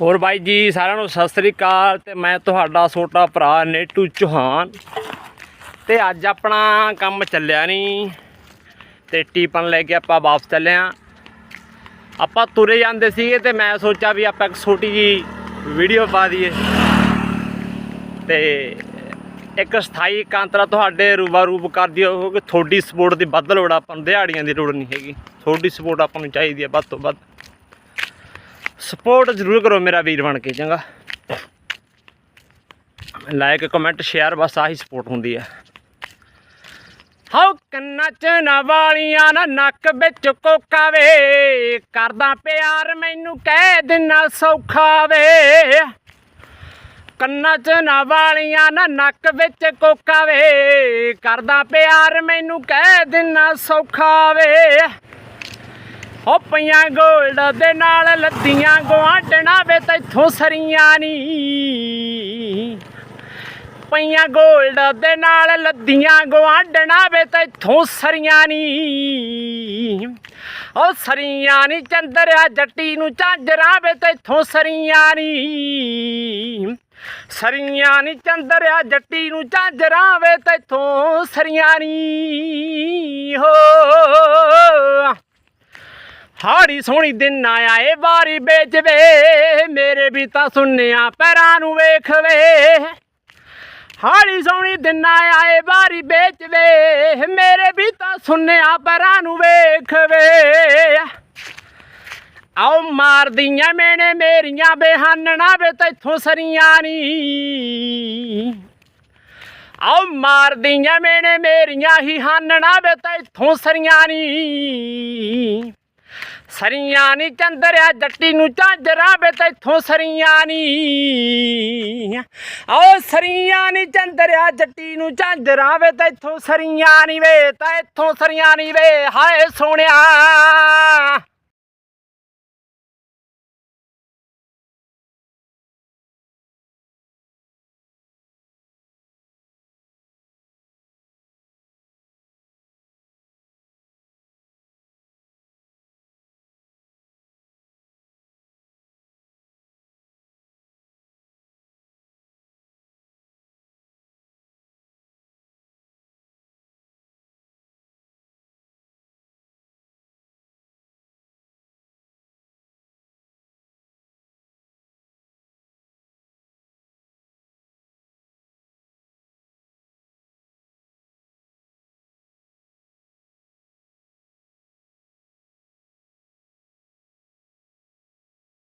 ਹੋਰ ਬਾਈ ਜੀ, ਸਾਰਿਆਂ ਨੂੰ ਸਤਿ ਸ੍ਰੀ ਅਕਾਲ ਤੇ ਮੈਂ ਤੁਹਾਡਾ ਛੋਟਾ ਭਰਾ ਨੇਟੂ ਚੌਹਾਨ ਤੇ ਅੱਜ ਆਪਣਾ ਕੰਮ ਚੱਲਿਆ ਨਹੀਂ ਤੇ ਟੀਪਨ ਲੈ ਕੇ ਆਪਾਂ ਵਾਪਸ ਚੱਲੇ ਆਂ। ਆਪਾਂ ਤੁਰੇ ਜਾਂਦੇ ਸੀਗੇ ਤੇ ਮੈਂ ਸੋਚਿਆ ਵੀ ਆਪਾਂ ਇੱਕ ਛੋਟੀ ਜੀ ਵੀਡੀਓ ਪਾ ਦਈਏ। ਤੇ ਇੱਕ ਸਥਾਈ ਕਾਂਤਰਾ ਤੁਹਾਡੇ ਰੂਬਾ-ਰੂਬ ਕਰ ਦਿਓ, ਕਿਉਂਕਿ ਤੁਹਾਡੀ ਸਪੋਰਟ ਦੀ ਵੱਧ ਲੋੜ ਆਪਾਂ ਨੂੰ ਦਿਹਾੜੀਆਂ ਦੀ ਲੋੜ ਨਹੀਂ ਹੈਗੀ। ਤੁਹਾਡੀ ਸਪੋਰਟ ਆਪਾਂ ਨੂੰ ਚਾਹੀਦੀ ਹੈ ਵੱਧ ਤੋਂ ਵੱਧ। ਸਪੋਰਟ ਜ਼ਰੂਰ ਕਰੋ ਮੇਰਾ ਵੀਰ ਬਣ ਕੇ, ਚੰਗਾ। ਲਾਈਕ ਕਮੈਂਟ ਸ਼ੇਅਰ ਬਸ ਆਹੀ ਸਪੋਰਟ ਹੁੰਦੀ ਹੈ ਹਾਉ ਕੰਨਾਂ ਚ ਨਾ ਵਾਲੀਆਂ, ਨਾ ਨੱਕ ਵਿੱਚ ਕੋਕਾ ਵੇ। ਕਰਦਾ ਪਿਆਰ ਮੈਨੂੰ ਕਹਿ ਦਿਨਾ ਸੌਖਾ ਵੇ। ਕੰਨਾਂ ਚ ਨਾ ਵਾਲੀਆਂ, ਨਾ ਨੱਕ ਵਿੱਚ ਕੋਕਾ ਵੇ। ਕਰਦਾ ਪਿਆਰ ਮੈਨੂੰ ਕਹਿ ਦਿਨਾ ਸੌਖਾ ਵੇ। ਹੋ ਪਈਆਂ ਗੋਲਡ ਦੇ ਨਾਲ ਲੱਦੀਆਂ ਗਵਾਂਢਣਾ ਵੇ ਤੈਥੋਂ ਸਰੀਆਂ ਨੀ। ਪਈਆਂ ਗੋਲਡ ਦੇ ਨਾਲ ਲੱਦੀਆਂ ਗਵਾਂਢਣਾ ਵੇ ਤੈਥੋਂ ਸਰੀਆਂ ਨੀ। ਉਹ ਸਰੀਆਂ ਨੀ ਚੰਦਰਿਆ ਜੱਟੀ ਨੂੰ ਝਾਂਜਰਾਂ ਵੇ ਤੈਥੋਂ ਸਰੀਆਂ ਨੀ। ਸਰੀਆਂ ਨੀ ਚੰਦਰਿਆ ਜੱਟੀ ਨੂੰ ਝਾਂਜਰਾਂ ਵੇ ਤੈਥੋਂ ਸਰੀਆਂ ਨੀ ਹੋ ਹਾੜੀ ਸੋਹਣੀ ਦਿਨ ਆਏ ਬਾਰੀ ਵੇਚਵੇ। ਮੇਰੇ ਵੀ ਤਾਂ ਸੁਣਿਆ ਪੈਰਾਂ ਨੂੰ ਵੇਖ ਵੇ ਹਾੜੀ ਸੋਹਣੀ ਦਿਨ ਆਏ ਬਾਰੀ ਵੇਚਵੇ। ਮੇਰੇ ਵੀ ਤਾਂ ਸੁਣਿਆ ਪੈਰਾਂ ਨੂੰ ਵੇਖ ਵੇ ਆਓ ਮਾਰਦੀਆਂ ਮੈਨੇ ਮੇਰੀਆਂ ਬੇਹਾਨਣਾ ਵੇ, ਤੈਥੋਂ ਸਰੀਆਂ ਨੀ। ਆਓ ਮਾਰਦੀਆਂ ਮੈਨੇ ਮੇਰੀਆਂ ਹੀ ਹਾਨਣਾ ਵੇ, ਤੈਥੋਂ ਸਰੀਆਂ ਨੀ। ਸਰੀਆਂ ਨਹੀਂ ਚੰਦਰਿਆ, ਜੱਟੀ ਨੂੰ ਝਾਂਜਰਾਂ ਵੇ ਤੈਥੋਂ ਸਰੀਆਂ ਨੀ ਆਓ ਸਰੀਆਂ ਨਹੀਂ ਚੰਦਰਿਆ, ਜੱਟੀ ਨੂੰ ਝਾਂਜਰਾਂ ਵੇ ਤੈਥੋਂ ਸਰੀਆਂ ਨਹੀਂ ਵੇ ਤੈਥੋਂ ਸਰੀਆਂ ਨੀ ਵੇ, ਹਾਏ ਸੋਹਣਿਆ।